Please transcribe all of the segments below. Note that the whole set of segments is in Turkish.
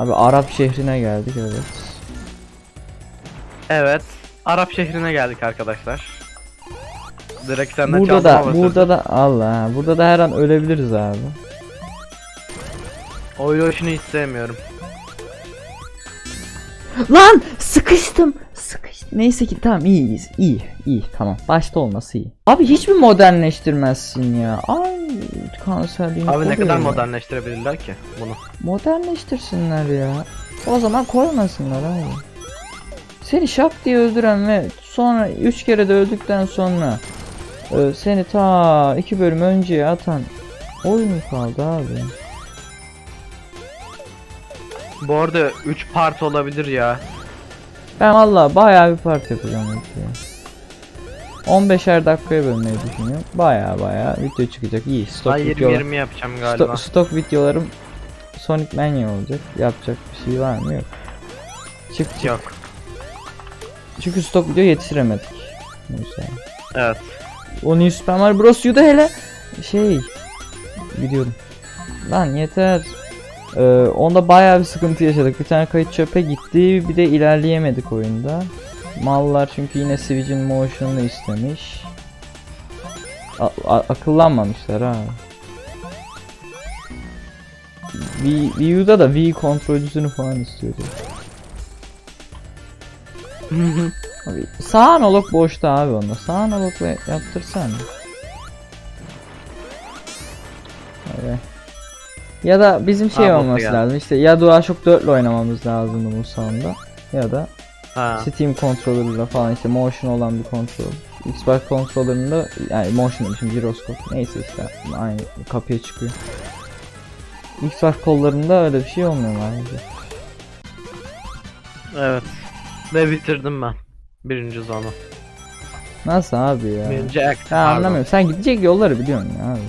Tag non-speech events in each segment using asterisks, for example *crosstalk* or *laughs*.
Abi Arap şehrine geldik evet. Evet. Arap şehrine geldik arkadaşlar. Direkt senden Burada da burada da Allah burada da her an ölebiliriz abi. Oyun hoşunu hiç sevmiyorum. Lan sıkıştım. Sıkıştım. Neyse ki tamam iyiyiz. İyi iyi tamam. Başta olması iyi. Abi hiç mi modernleştirmezsin ya? Ay kanserliğini Abi ne kadar modernleştirebilirler ki bunu? Modernleştirsinler ya. O zaman koymasınlar abi. Seni şak diye öldüren ve sonra 3 kere de öldükten sonra e, seni ta 2 bölüm önceye atan oyun kaldı abi? Bu arada 3 part olabilir ya. Ben valla bayağı bir part yapacağım ilk ya. 15'er dakikaya bölmeyi düşünüyorum. Baya baya video çıkacak. İyi stok Ben videolar. 20-20 yapacağım galiba. Stok, stok videolarım Sonic Mania olacak. Yapacak bir şey var mı? Yok. Çık çık. Yok. Çünkü stok video yetiştiremedik. Mesela. Evet. O New Super Mario Bros. U'da hele şey gidiyordum. Lan yeter. Ee, onda bayağı bir sıkıntı yaşadık. Bir tane kayıt çöpe gitti. Bir de ilerleyemedik oyunda. Mallar çünkü yine Switch'in motion'unu istemiş. A- akıllanmamışlar ha. Wii, U'da da Wii kontrolcüsünü falan istiyordu. *laughs* Abi sağ analog boşta abi onda. Sağ analogla yaptırsan. Evet. Ya da bizim şey boşta olması geldi. lazım. İşte ya DualShock 4 ile oynamamız lazım bu sonunda. Ya da ha. Steam controller'la falan işte motion olan bir kontrol. Xbox controller'ında yani motion demişim gyroskop. Neyse işte aynı kapıya çıkıyor. Xbox kollarında öyle bir şey olmuyor maalesef. Evet. Ve bitirdim ben. Birinci zonu. Nasıl abi ya? Birinci act. Ha anlamıyorum. Sen gidecek yolları biliyorsun ya abi.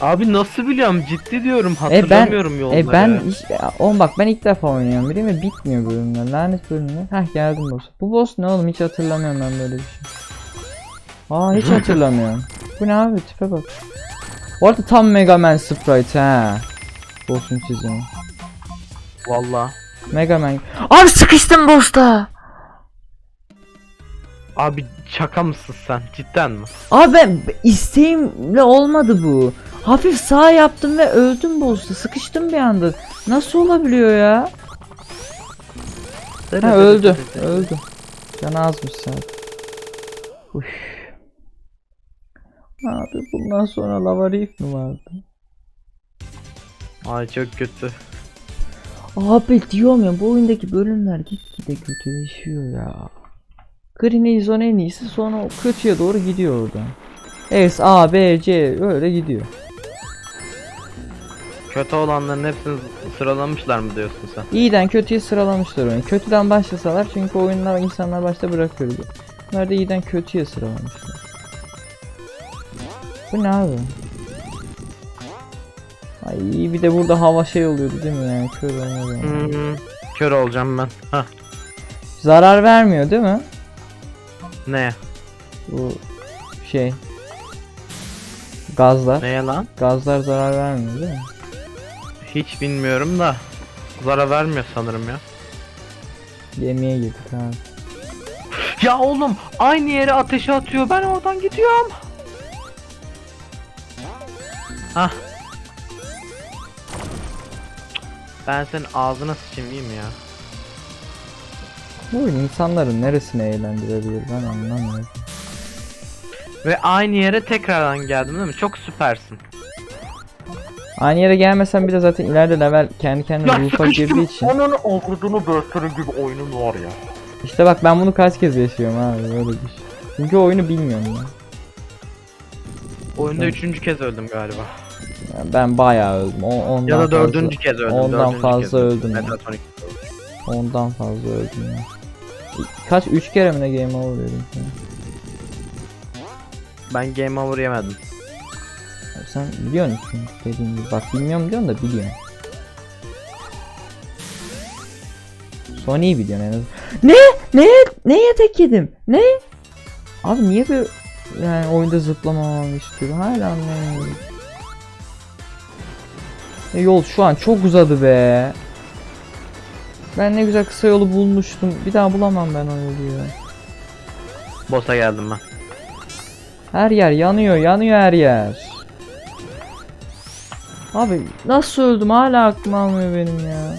Abi nasıl biliyorum? Ciddi diyorum. E ben Hatırlamıyorum yolları. e ben iş, on bak ben ilk defa oynuyorum biliyor musun? Bitmiyor bölümler. Lanet bölümler. Heh geldim boss. Bu boss ne oğlum hiç hatırlamıyorum ben böyle bir şey. Aa hiç *laughs* hatırlamıyorum. Bu ne abi tipe bak. Bu arada tam Mega Man sprite ha. Boss'un çizimi. Valla. Mega Man. Abi sıkıştım boss'ta. Abi şaka mısın sen? Cidden mi? Abi ben isteğimle olmadı bu. Hafif sağ yaptım ve öldüm boss'ta. Sıkıştım bir anda. Nasıl olabiliyor ya? Ha öldü. Öldü. Canı azmış zaten. Uş. Abi bundan sonra lava reef mi vardı? Ay çok kötü. Abi diyorum ya bu oyundaki bölümler gitgide kötüleşiyor ya. Green Zone en iyisi sonra o kötüye doğru gidiyor oradan. S, A, B, C öyle gidiyor. Kötü olanların hepsini sıralamışlar mı diyorsun sen? İyiden kötüye sıralamışlar oyunu. Kötüden başlasalar çünkü oyunlar insanlar başta bırakıyordu. Bunlar da iyiden kötüye sıralamışlar. Bu ne abi? Ay bir de burada hava şey oluyordu değil mi yani kör olmadı. Hmm, kör olacağım ben. Hah. Zarar vermiyor değil mi? Ne? Bu şey. Gazlar. Neye lan? Gazlar zarar vermiyor değil mi? Hiç bilmiyorum da. Zarar vermiyor sanırım ya. Yemeğe girdik abi. Ya oğlum aynı yere ateşe atıyor. Ben oradan gidiyorum. Hah. Ben senin ağzına sıçayım değil mi ya? Bu oyun insanların neresini eğlendirebilir ben anlamıyorum. Ve aynı yere tekrardan geldim değil mi? Çok süpersin. Aynı yere gelmesen bile zaten ileride level kendi kendine loop'a girdiği için. Onun okurdunu böğürtürü gibi oyunun var ya. İşte bak ben bunu kaç kez yaşıyorum abi böyle bir şey. Çünkü oyunu bilmiyorum ya. Oyunda üçüncü kez öldüm galiba. Ben bayağı öldüm. O, ondan Ya da fazla, dördüncü kez öldüm. ondan dördüncü fazla kez öldüm. Ondan fazla öldüm ya. Kaç? 3 kere mi ne game over sana? Ben game over yemedim. Sen biliyor musun dediğim gibi. Bak bilmiyorum diyorsun da biliyorsun. Sony'yi biliyorsun en azından. Ne? Ne? Neye tek yedim? Ne? Abi niye böyle yani oyunda zıplamamamı istiyor? Hala anlayamıyorum. E, yol şu an çok uzadı be. Ben ne güzel kısa yolu bulmuştum. Bir daha bulamam ben o yolu ya. Boss'a geldim ben. Her yer yanıyor, yanıyor her yer. Abi nasıl öldüm hala aklım almıyor benim ya.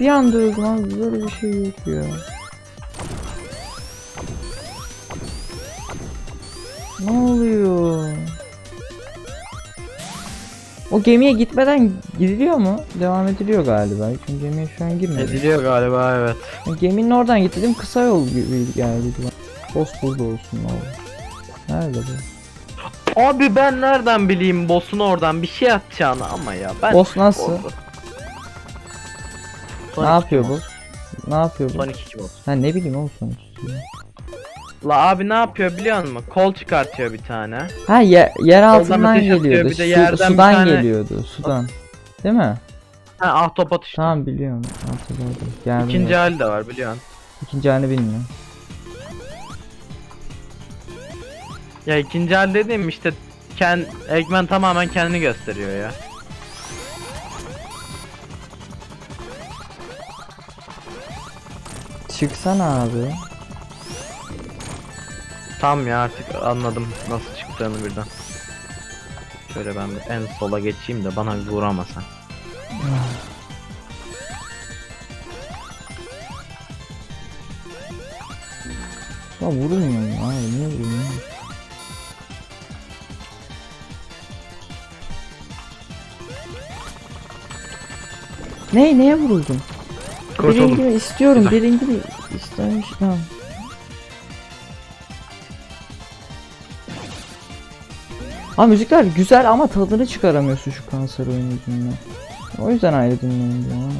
Bir anda öldüm abi böyle bir şey yok ya. Ne oluyor? O gemiye gitmeden gidiliyor mu? Devam ediliyor galiba. Çünkü gemiye şu an girmedim. Ediliyor galiba evet. Geminin oradan gittim kısa yol gibi geldi. Boss burada olsun olur. Nerede bu? Abi ben nereden bileyim boss'un oradan bir şey atacağını ama ya ben... Boss nasıl? Orada. Ne Sonic yapıyor iki bu? boss. Ne yapıyor bu? Sonic 2 boss. Ha ne bileyim oğlum sonuç. La abi ne yapıyor biliyor musun? Kol çıkartıyor bir tane. Ha ye- yer altından ateş atıyor, geliyordu. bir de Su- yerden bir sudan tane- geliyordu. Sudan. Değil mi? Ha ahtapot işte. Tamam biliyorum. Hatırladım. Geldim İkinci hali de var biliyorsun. İkinci halini bilmiyorum. Ya ikinci hal dediğim işte Ken, Eggman tamamen kendini gösteriyor ya. Çıksana abi. Tam ya artık anladım nasıl çıktığını birden. Şöyle ben bir en sola geçeyim de bana bir vuramasan. Ya vurulmuyor mu? Hayır niye vurulmuyor? Ne neye vuruldun? Koş birinci oğlum. mi istiyorum Güzel. birinci mi istemiş tamam. Ha müzikler güzel ama tadını çıkaramıyorsun şu kanser oyunu yüzünden. O yüzden ayrı dinliyorum diyorum abi.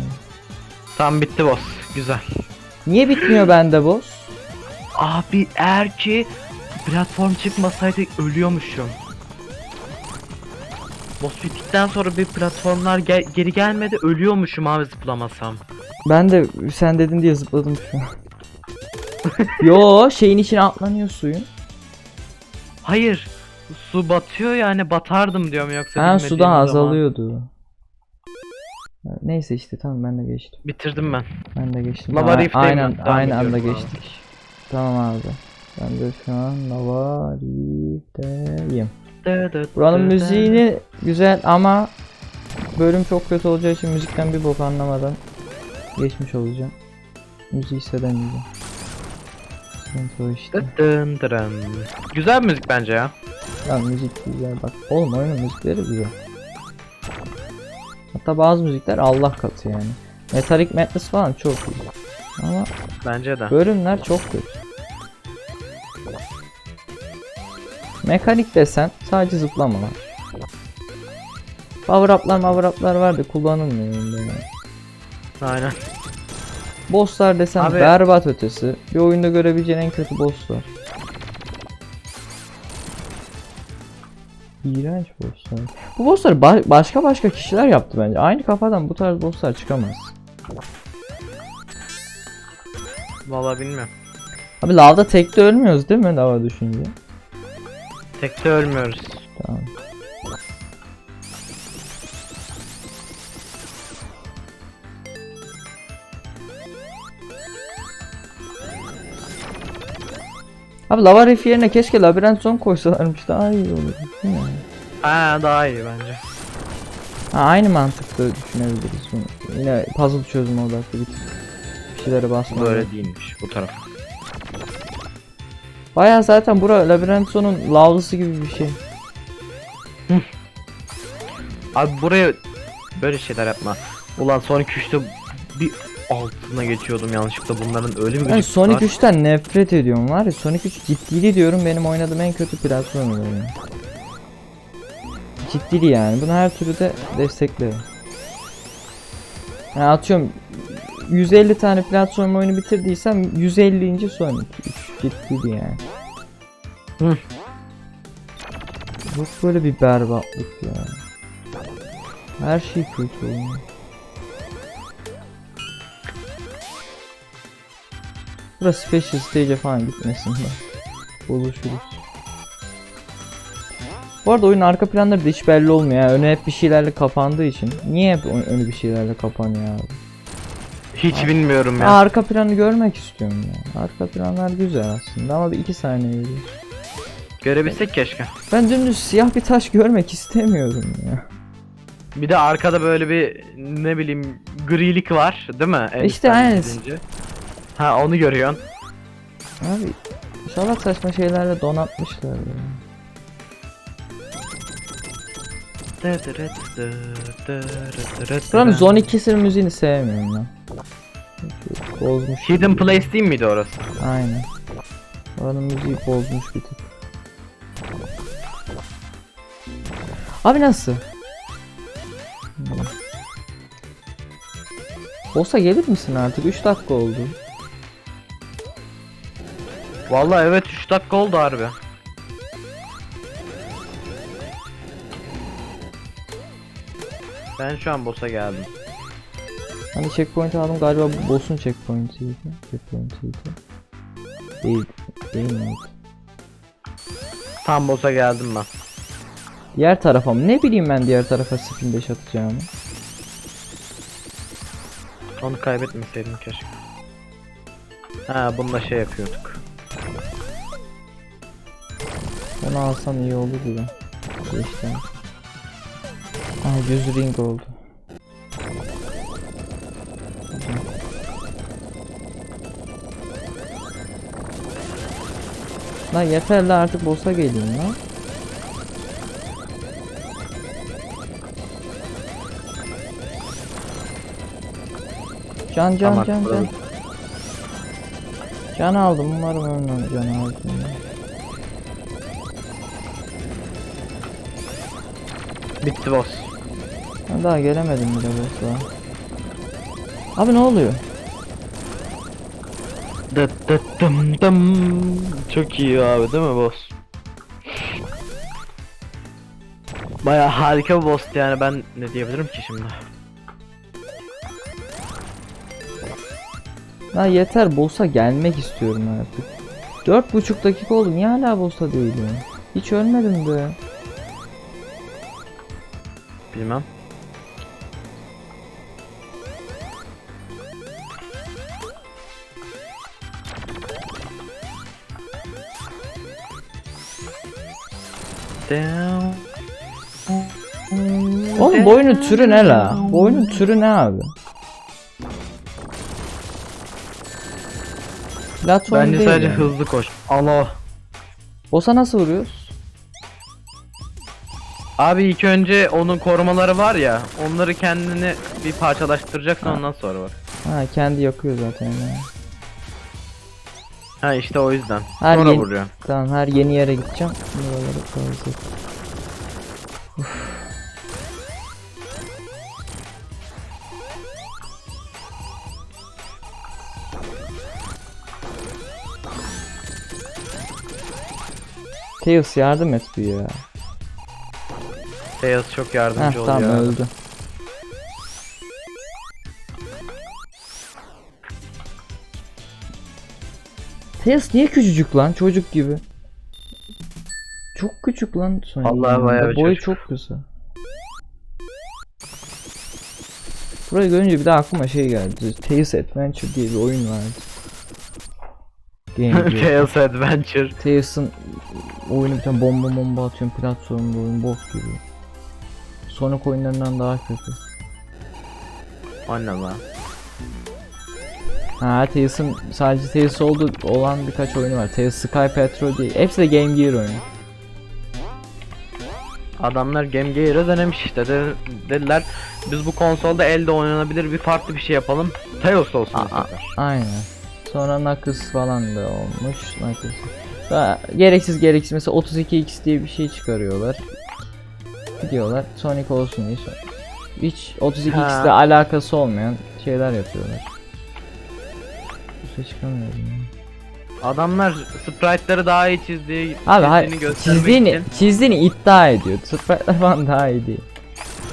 Tam bitti boss. Güzel. Niye bitmiyor bende boss? Abi eğer ki platform çıkmasaydı ölüyormuşum. Boss bittikten sonra bir platformlar gel- geri gelmedi ölüyormuşum abi zıplamasam. Ben de sen dedin diye zıpladım şu an. *laughs* Yo şeyin içine atlanıyor suyun. Hayır. Su batıyor yani batardım diyorum yoksa Ha bilmediğim sudan zaman. azalıyordu. Neyse işte tamam ben de geçtim. Bitirdim ben. Ben de geçtim. Lava A- Rift'teyim aynen ben. Devam aynı anda ediyorum abi. geçtik. Tamam abi. Ben de şu an Lava Rift'teyim. Buranın müziğini güzel ama bölüm çok kötü olacağı için müzikten bir bok anlamadan geçmiş olacağım. Müziği hissedemeyeceğim. Sıkıntı o işte. Dın dırın. Güzel müzik bence ya. Ya müzik güzel bak. Oğlum oyunun müzikleri güzel. Hatta bazı müzikler Allah katı yani. Metallic Madness falan çok iyi. Ama Bence de. bölümler çok kötü. Mekanik desen sadece zıplamalar. Power up'lar power up'lar var da kullanılmıyor yani. Aynen. Bosslar desen Abi- berbat ötesi. Bir oyunda görebileceğin en kötü bosslar. İğrenç bosslar. Bu bossları ba- başka başka kişiler yaptı bence. Aynı kafadan bu tarz bosslar çıkamaz. Vallahi bilmiyorum. Abi lavda tekte ölmüyoruz değil mi lava düşünce? Tekte ölmüyoruz. Tamam. Abi lava reef yerine keşke labirent zone koysalarmış daha iyi olur. Ha daha iyi bence. Ha, aynı mantıkta düşünebiliriz bunu. Yine puzzle çözme odaklı bir. Bir şeylere basma. Böyle değilmiş bu taraf. Baya zaten bura labirent zone'un lavlısı gibi bir şey. Abi buraya böyle şeyler yapma. Ulan Sonic 3'te bir altına geçiyordum yanlışlıkla bunların öyle mi Ben gıcık Sonic var? 3'ten nefret ediyorum var ya Sonic 3 ciddili diyorum benim oynadığım en kötü platform oyunu. Ciddili yani bunu her türlü de desteklerim. Yani atıyorum 150 tane platform oyunu bitirdiysem 150. Sonic 3 ciddili yani. Hı. Yok böyle bir berbatlık ya. Her şey kötü oyun. Burası Special Stage'e falan gitmesin de. Buluşuruz. Bu arada oyunun arka planları da hiç belli olmuyor ya. Önü hep bir şeylerle kapandığı için. Niye hep ön- önü bir şeylerle kapanıyor abi? Hiç bilmiyorum Aa, ya. arka planı görmek istiyorum ya. Arka planlar güzel aslında ama bir iki saniye veriyor. Görebilsek keşke. Ben dümdüz siyah bir taş görmek istemiyorum ya. Bir de arkada böyle bir ne bileyim grilik var değil mi? En İşte aynen. gidince. Ha onu görüyorsun. Abi salak saçma şeylerle donatmışlar ya. Buranın Zone 2'sinin müziğini sevmiyorum lan. Bozmuş. Hidden Place değil miydi orası? Aynen. Oranın müziği bozmuş bir tık. Abi nasıl? Boss'a gelir misin artık? 3 dakika oldu. Vallahi evet 3 dakika oldu harbi. Ben şu an boss'a geldim. Hani checkpoint aldım galiba boss'un checkpoint'iydi. Checkpoint'iydi. Değil. Değil miydi? Tam boss'a geldim ben. Diğer tarafa mı? Ne bileyim ben diğer tarafa spin dash atacağımı. Onu kaybetmeseydim keşke. Ha bununla şey yapıyorduk. Onu alsam iyi olurdu da. Geçti. Aa 100 ring oldu. Lan yeter la artık boss'a geleyim lan. Can can Tamam, can can. Can aldım umarım ölmem can aldım. Bitti boss. Ben daha gelemedim bile boss'a. Abi ne oluyor? Dıt dıt dım dım. Çok iyi abi değil mi boss? Baya harika bir boss yani ben ne diyebilirim ki şimdi? Lan yeter boss'a gelmek istiyorum artık. Dört buçuk dakika oldu niye hala boss'a değilim? Hiç ölmedim de. Bilmem. Down. Oğlum bu oyunun türü ne la? Bu oyunun türü ne abi? Platform Bence değil sadece yani. hızlı koş. Allah. Boss'a nasıl vuruyoruz? Abi ilk önce onun korumaları var ya, onları kendini bir parçalaştıracaksın Ha. ondan sonra var. Ha kendi yakıyor zaten ya. Ha işte o yüzden. Her sonra yeni- vuruyor. Tamam her yeni yere gideceğim. Buraları fazla. Tails yardım et bir ya. Tails çok yardımcı Heh oluyor. tamam öldü. Tails niye küçücük lan çocuk gibi? Çok küçük lan Sonic. Vallahi ya. bayağı Boyu çocuk. çok kısa. Burayı görünce bir de aklıma şey geldi. Tails Adventure diye bir oyun vardı. *laughs* Tails Adventure. Tails'ın oyunu bir tane bomba bomba atıyorum platformda oyun bok gibi. Sonic oyunlarından daha kötü. Lan. Ha Tails'ın sadece Tails oldu olan birkaç oyunu var. Tails Sky Patrol diye. Hepsi de Game Gear oyunu. Adamlar Game Gear'ı denemiş işte de, dediler biz bu konsolda elde oynanabilir bir farklı bir şey yapalım. Tails olsun bu Aa, sefer. Aynen. Sonra Knuckles falan da olmuş. Knuckles. Daha gereksiz gereksiz mesela 32x diye bir şey çıkarıyorlar. Gidiyorlar Sonic olsun diye. sonra- Hiç 32x ile Ha. alakası olmayan şeyler yapıyorlar. Bu şey çıkamıyorum ya. Adamlar sprite'ları daha iyi çizdiği Abi hayır çizdiğini için çizdiğini iddia ediyor. Sprite'ler falan daha iyi değil.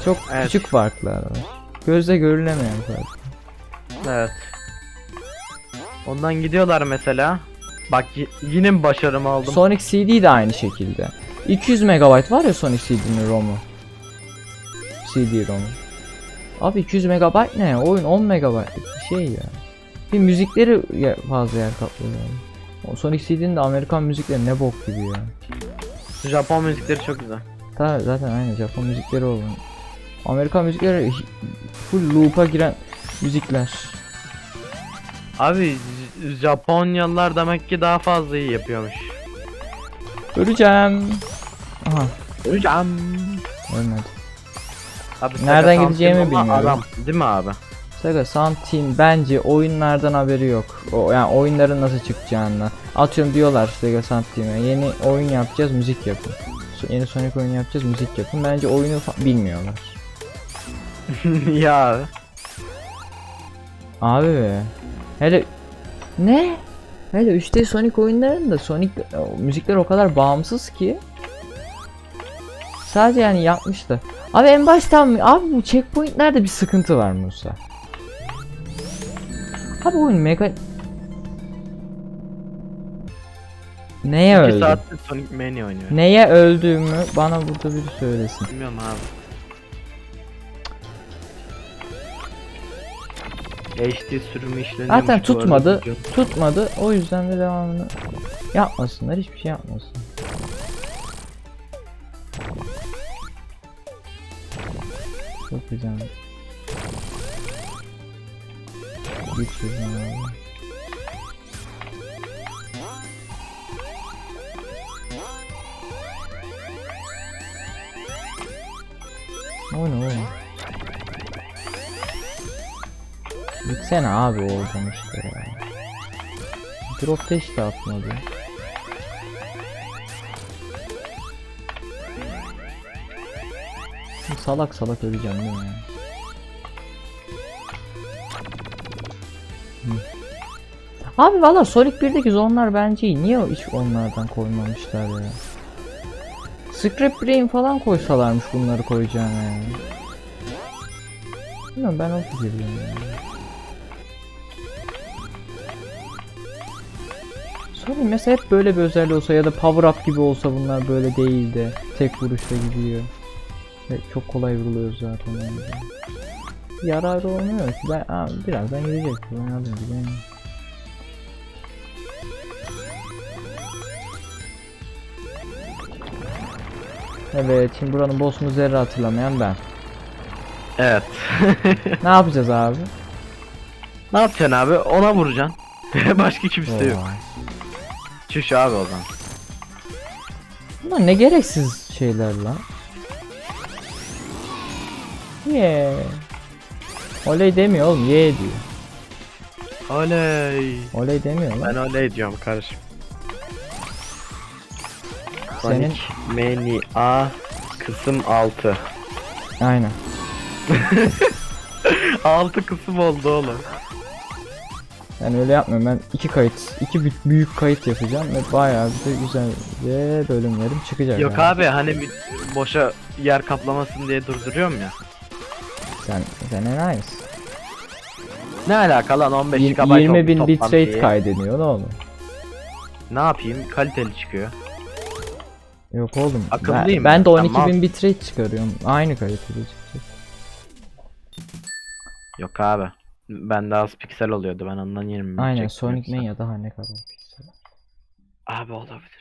Çok Evet. küçük farklar var. Gözle görülemeyen fark. Evet. Ondan gidiyorlar mesela. Bak yine mi başarımı aldım? Sonic CD de aynı şekilde. 200 MB var ya Sonic CD'nin ROM'u. CD ROM'u. Abi 200 megabayt ne? Oyun 10 megabayt bir şey ya. Bir müzikleri fazla yer kaplıyor yani. O Sonic CD'nin de Amerikan müzikleri ne bok gibi ya. Japon müzikleri çok güzel. Ta zaten aynı Japon müzikleri olan. Amerikan müzikleri full loop'a giren müzikler. Abi Japonyalılar demek ki daha fazla iyi yapıyormuş. Öleceğim. Aha Hocam. ölmedi. Abi Nereden Sega gideceğimi ama bilmiyorum. Adam, değil mi abi? Sega Sound Team bence oyunlardan haberi yok. O, yani oyunların nasıl çıkacağından. Atıyorum diyorlar Sega Sound Team'e yeni oyun yapacağız müzik yapın. Yeni Sonic oyunu yapacağız müzik yapın. Bence oyunu bilmiyorlar. *laughs* ya abi. Hele ne? Hele 3D Sonic oyunlarında Sonic o, müzikler o kadar bağımsız ki. Sadece yani yapmış da. Abi en baştan abi bu checkpointlerde bir sıkıntı var Musa. Abi oyun mega Neye 2 öldü? saattir Sonic Mania oynuyor. Neye öldüğümü bana burada biri söylesin. Bilmiyorum abi. HD sürümü işleniyormuş. Zaten tutmadı. Tutmadı. O yüzden de devamını yapmasınlar. Hiçbir şey yapmasın. Çok güzel. Git şuradan abi. O Gitsene abi oradan işte ya. Drop dash de atmadı. Salak salak öleceğim değil mi? Hı. Abi valla Sonic 1'deki zonlar bence iyi. Niye hiç onlardan koymamışlar ya? Scrap Brain falan koysalarmış bunları koyacağına yani. Bilmiyorum ben o fikirdeyim yani. Sorayım mesela hep böyle bir özelliği olsa ya da power up gibi olsa bunlar böyle değil de tek vuruşta gidiyor. Ve çok kolay vuruluyor zaten bence. Yararı olmuyor ki. Ben, aa, birazdan gidecek. Ben alayım ben- Evet şimdi buranın boss'unu zerre hatırlamayan ben. Evet. *laughs* Ne yapacağız abi? ne yapacaksın abi? Ona vuracaksın. *laughs* Başka kimse yok. Çüş abi o zaman. Bunlar ne gereksiz şeyler lan. Ye. Oley demiyor oğlum ye diyor. Oley. Oley demiyor lan. Ben oley diyorum kardeşim. Senin Sonic Mania kısım 6. aynen. *laughs* 6 kısım oldu oğlum. Ben öyle yapmıyorum. Ben iki kayıt, iki bü- büyük kayıt yapacağım ve bayağı bir de güzel ve bölümlerim çıkacak. Yok yani. abi hani bir boşa yer kaplamasın diye durduruyorum ya. Sen sen nice. Ne alaka lan 15 Yir- GB 20 bin bitrate kaydediyor ne oğlum? Ne yapayım? Kaliteli çıkıyor. Yok oğlum. Akıllıyım ben, ben de ben, 12 mal. bin bitrate çıkarıyorum. Aynı kalitede çıkacak. Yok abi. Bende az piksel oluyordu ben ondan 20 bin Aynen çektim Sonic yoksa. Mania daha ne kadar piksel. Abi olabilir.